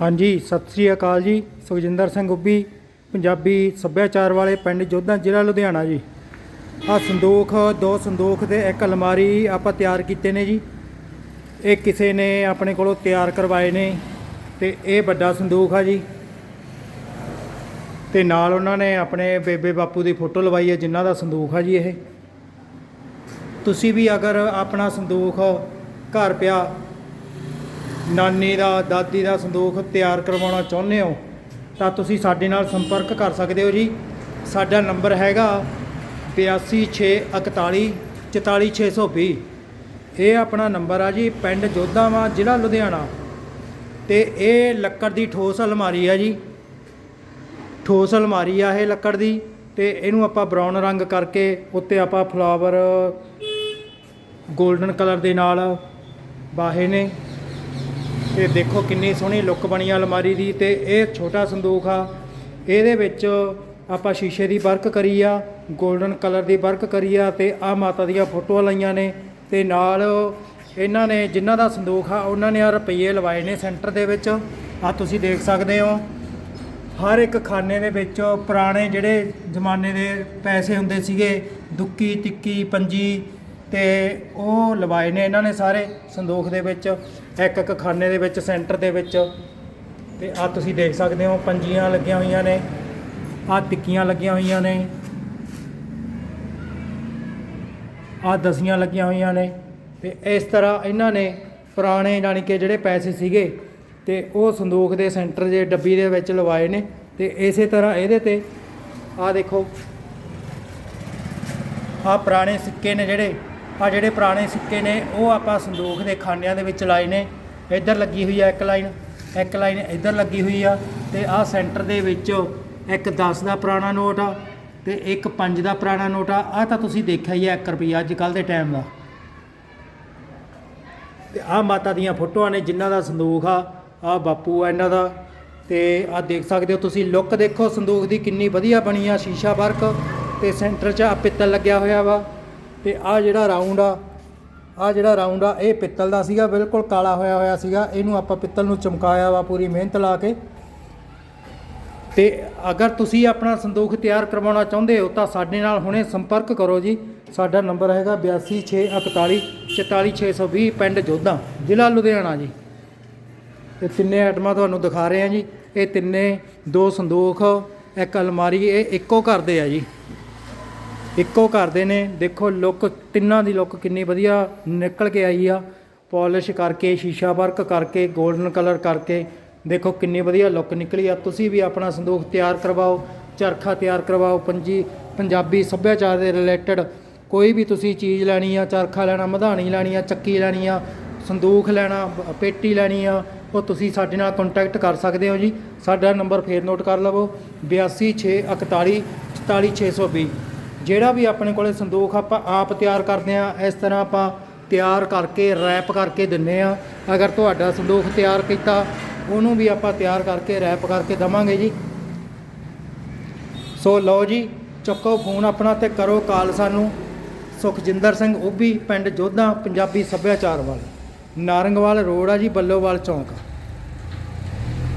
ਹਾਂਜੀ, ਸਤਿ ਸ੍ਰੀ ਅਕਾਲ ਜੀ। ਸੁਖਜਿੰਦਰ ਸਿੰਘ ਉੱਬੀ ਪੰਜਾਬੀ ਸੱਭਿਆਚਾਰ ਵਾਲੇ ਪਿੰਡ ਜੋਧਾ, ਜ਼ਿਲ੍ਹਾ ਲੁਧਿਆਣਾ ਜੀ। ਆ ਸੰਦੂਖ, ਦੋ ਸੰਦੂਖ ਤੇ ਇੱਕ ਅਲਮਾਰੀ ਆਪਾਂ ਤਿਆਰ ਕੀਤੇ ਨੇ ਜੀ। ਇਹ ਕਿਸੇ ਨੇ ਆਪਣੇ ਕੋਲੋਂ ਤਿਆਰ ਕਰਵਾਏ ਨੇ ਤੇ ਇਹ ਵੱਡਾ ਸੰਦੂਖ ਆ ਜੀ। ਤੇ ਨਾਲ ਉਹਨਾਂ ਨੇ ਆਪਣੇ ਬੇਬੇ ਬਾਪੂ ਦੀ ਫੋਟੋ ਲਵਾਈ ਹੈ, ਜਿਨ੍ਹਾਂ ਦਾ ਸੰਦੂਖ ਆ ਜੀ ਇਹ। ਤੁਸੀਂ ਵੀ ਅਗਰ ਆਪਣਾ ਸੰਦੂਖ ਘਰ ਪਿਆ ਨਾਨੀ ਦਾ, ਦਾਦੀ ਦਾ ਸੰਦੂਖ ਤਿਆਰ ਕਰਵਾਉਣਾ ਚਾਹੁੰਦੇ ਹੋ, ਤਾਂ ਤੁਸੀਂ ਸਾਡੇ ਨਾਲ ਸੰਪਰਕ ਕਰ ਸਕਦੇ ਹੋ ਜੀ। ਸਾਡਾ ਨੰਬਰ ਹੈਗਾ 8261 44620 ਇਹ ਆਪਣਾ ਨੰਬਰ ਆ ਜੀ, ਪਿੰਡ ਜੋਧਾਵਾਂ, ਜ਼ਿਲ੍ਹਾ ਲੁਧਿਆਣਾ। ਤੇ ਇਹ ਲੱਕੜ ਦੀ ਠੋਸ ਅਲਮਾਰੀ ਆ ਜੀ। ਠੋਸ ਅਲਮਾਰੀ ਆ ਇਹ ਲੱਕੜ ਦੀ, ਤੇ ਇਹਨੂੰ ਆਪਾਂ ਬਰਾਊਨ ਰੰਗ ਕਰਕੇ ਉੱਤੇ ਆਪਾਂ ਫਲਾਵਰ 골ਡਨ ਕਲਰ ਦੇ ਨਾਲ ਬਾਹੇ ਨੇ। ਤੇ ਦੇਖੋ ਕਿੰਨੀ ਸੋਹਣੀ ਲੁੱਕ ਬਣੀ ਆ ਅਲਮਾਰੀ ਦੀ ਤੇ ਇਹ ਛੋਟਾ ਸੰਦੂਕ ਆ। ਇਹਦੇ ਵਿੱਚ ਆਪਾਂ ਸ਼ੀਸ਼ੇ ਦੀ ਵਰਕ ਕਰੀ ਆ 골ਡਨ ਕਲਰ ਦੀ ਵਰਕ ਕਰੀ ਆ ਤੇ ਆ ਮਾਤਾ ਦੀਆਂ ਫੋਟੋਆਂ ਲਾਈਆਂ ਨੇ ਤੇ ਨਾਲ ਇਹਨਾਂ ਨੇ ਜਿਨ੍ਹਾਂ ਦਾ ਸੰਦੂਕ ਆ, ਉਹਨਾਂ ਨੇ ਆ ਰੁਪਈਏ ਲਵਾਏ ਨੇ ਸੈਂਟਰ ਦੇ ਵਿੱਚ। ਆ ਤੁਸੀਂ ਦੇਖ ਸਕਦੇ ਹੋ। ਹਰ ਇੱਕ ਖਾਨੇ ਦੇ ਵਿੱਚ ਪੁਰਾਣੇ ਜਿਹੜੇ ਜ਼ਮਾਨੇ ਦੇ ਪੈਸੇ ਹੁੰਦੇ ਸੀਗੇ, ਦੁੱਕੀ, ਤਿੱਕੀ, ਪੰਜੀ ਤੇ ਉਹ ਲਵਾਏ ਨੇ ਇਹਨਾਂ ਨੇ ਸਾਰੇ ਸੰਦੂਖ ਦੇ ਵਿੱਚ, ਇੱਕ ਇੱਕ ਖਾਨੇ ਦੇ ਵਿੱਚ, ਸੈਂਟਰ ਦੇ ਵਿੱਚ। ਤੇ ਆ ਤੁਸੀਂ ਦੇਖ ਸਕਦੇ ਹੋ, ਪੰਜੀਆਂ ਲੱਗੀਆਂ ਹੋਈਆਂ ਨੇ ਆ ਟਿੱਕੀਆਂ ਲੱਗੀਆਂ ਹੋਈਆਂ ਨੇ ਆ ਦਸੀਆਂ ਲੱਗੀਆਂ ਹੋਈਆਂ ਨੇ। ਤੇ ਇਸ ਤਰ੍ਹਾਂ ਇਹਨਾਂ ਨੇ ਪੁਰਾਣੇ ਜਾਣੀ ਕਿ ਜਿਹੜੇ ਪੈਸੇ ਸੀਗੇ, ਤੇ ਉਹ ਸੰਦੂਖ ਦੇ ਸੈਂਟਰ ਦੇ ਡੱਬੀ ਦੇ ਵਿੱਚ ਲਵਾਏ ਨੇ। ਤੇ ਇਸੇ ਤਰ੍ਹਾਂ ਇਹਦੇ ਤੇ ਆ ਦੇਖੋ ਆ ਪੁਰਾਣੇ ਸਿੱਕੇ ਨੇ ਜਿਹੜੇ ਆ ਜਿਹੜੇ ਪੁਰਾਣੇ ਸਿੱਕੇ ਨੇ, ਉਹ ਆਪਾਂ ਸੰਦੂਖ ਦੇ ਖਾਨਿਆਂ ਦੇ ਵਿੱਚ ਲਾਏ ਨੇ। ਇੱਧਰ ਲੱਗੀ ਹੋਈ ਆ ਇੱਕ ਲਾਈਨ ਇੱਕ ਲਾਈਨ ਇੱਧਰ ਲੱਗੀ ਹੋਈ ਆ ਤੇ ਆ ਸੈਂਟਰ ਦੇ ਵਿੱਚ ਇੱਕ 10 ਦਾ ਪੁਰਾਣਾ ਨੋਟ ਆ ਤੇ ਇੱਕ 5 ਦਾ ਪੁਰਾਣਾ ਨੋਟ ਆ। ਆ ਤਾਂ ਤੁਸੀਂ ਦੇਖਿਆ ਹੀ ਆ 1 ਰੁਪਿਆ ਅੱਜ ਕੱਲ ਦੇ ਟਾਈਮ ਦਾ। ਤੇ ਆ ਮਾਤਾ ਦੀਆਂ ਫੋਟੋਆਂ ਨੇ ਜਿਨ੍ਹਾਂ ਦਾ ਸੰਦੂਖ ਆ ਆ ਬਾਪੂ ਆ ਇਹਨਾਂ ਦਾ। ਤੇ ਆ ਦੇਖ ਸਕਦੇ ਹੋ ਤੁਸੀਂ, ਲੁੱਕ ਦੇਖੋ ਸੰਦੂਖ ਦੀ ਕਿੰਨੀ ਵਧੀਆ ਬਣੀ ਆ ਸ਼ੀਸ਼ਾ ਵਰਕ ਤੇ ਸੈਂਟਰ 'ਚ ਆ ਪਿੱਤਲ ਲੱਗਿਆ ਹੋਇਆ ਵਾ। ਤੇ ਆ ਜਿਹੜਾ ਰਾਉਂਡ ਆ ਆ ਜਿਹੜਾ ਰਾਉਂਡ ਆ, ਇਹ ਪਿੱਤਲ ਦਾ ਸੀਗਾ, ਬਿਲਕੁਲ ਕਾਲਾ ਹੋਇਆ ਹੋਇਆ ਸੀਗਾ। ਇਹਨੂੰ ਆਪਾਂ ਪਿੱਤਲ ਨੂੰ ਚਮਕਾਇਆ ਵਾ ਪੂਰੀ ਮਿਹਨਤ ਲਾ ਕੇ। ਤੇ ਅਗਰ ਤੁਸੀਂ ਆਪਣਾ ਸੰਦੂਖ ਤਿਆਰ ਕਰਵਾਉਣਾ ਚਾਹੁੰਦੇ ਹੋ, ਤਾਂ ਸਾਡੇ ਨਾਲ ਹੁਣੇ ਸੰਪਰਕ ਕਰੋ ਜੀ। ਸਾਡਾ ਨੰਬਰ ਹੈਗਾ 8261 44620 ਪਿੰਡ ਜੋਧਾ, ਜ਼ਿਲ੍ਹਾ ਲੁਧਿਆਣਾ ਜੀ। ਇਹ ਤਿੰਨੇ ਆਈਟਮਾਂ ਤੁਹਾਨੂੰ ਦਿਖਾ ਰਹੇ ਹਾਂ ਜੀ। ਇਹ ਤਿੰਨੇ, ਦੋ ਸੰਦੂਖ, ਇੱਕ ਅਲਮਾਰੀ, ਇਹ ਇੱਕੋ ਘਰ ਦੇ ਆ ਜੀ। ਇੱਕੋ ਘਰ ਦੇ ਨੇ। ਦੇਖੋ ਲੁੱਕ, ਤਿੰਨਾਂ ਦੀ ਲੁੱਕ ਕਿੰਨੀ ਵਧੀਆ ਨਿਕਲ ਕੇ ਆਈ ਆ। ਪਾਲਿਸ਼ ਕਰਕੇ, ਸ਼ੀਸ਼ਾ ਵਰਕ ਕਰਕੇ 골ਡਨ ਕਲਰ ਕਰਕੇ। ਦੇਖੋ ਕਿੰਨੀ ਵਧੀਆ ਲੁੱਕ ਨਿਕਲੀ ਆ। ਤੁਸੀਂ ਵੀ ਆਪਣਾ ਸੰਦੂਖ ਤਿਆਰ ਕਰਵਾਓ, ਚਰਖਾ ਤਿਆਰ ਕਰਵਾਓ, ਪੰਜੀ, ਪੰਜਾਬੀ ਸੱਭਿਆਚਾਰ ਦੇ ਰਿਲੇਟਡ ਕੋਈ ਵੀ ਤੁਸੀਂ ਚੀਜ਼ ਲੈਣੀ ਆ, ਚਰਖਾ ਲੈਣਾ, ਮਧਾਣੀ ਲੈਣੀ ਆ, ਚੱਕੀ ਲੈਣੀ ਆ ਸੰਦੂਖ ਲੈਣਾ, ਪੇਟੀ ਲੈਣੀ ਆ, ਉਹ ਤੁਸੀਂ ਸਾਡੇ ਨਾਲ ਕੰਟੈਕਟ ਕਰ ਸਕਦੇ ਹੋ ਜੀ। ਸਾਡਾ ਨੰਬਰ ਫੇਰ ਨੋਟ ਕਰ ਲਵੋ। 8261 44620 ਜਿਹੜਾ ਵੀ ਆਪਣੇ ਕੋਲੇ ਸੰਦੂਖ ਆਪਾਂ ਆਪ ਤਿਆਰ ਕਰਦੇ ਆ ਇਸ ਤਰ੍ਹਾਂ ਆਪਾਂ ਤਿਆਰ ਕਰਕੇ ਰੈਪ ਕਰਕੇ ਦਿੰਨੇ ਆ ਅਗਰ ਤੁਹਾਡਾ ਸੰਦੂਖ ਤਿਆਰ ਕੀਤਾ, ਉਹਨੂੰ ਵੀ ਆਪਾਂ ਤਿਆਰ ਕਰਕੇ ਰੈਪ ਕਰਕੇ ਦਵਾਂਗੇ ਜੀ। ਸੋ ਲਓ ਜੀ, ਚੱਕੋ ਫੋਨ ਆਪਣਾ ਤੇ ਕਰੋ ਕਾਲ ਸਾਨੂੰ। ਸੁਖਜਿੰਦਰ ਸਿੰਘ ਉੱਭੀ, ਪਿੰਡ ਜੋਧਾ, ਪੰਜਾਬੀ ਸੱਭਿਆਚਾਰ ਵਾਲੇ। ਨਾਰੰਗਵਾਲ ਰੋਡ ਆ ਜੀ, ਬੱਲੋਵਾਲ ਚੌਂਕ।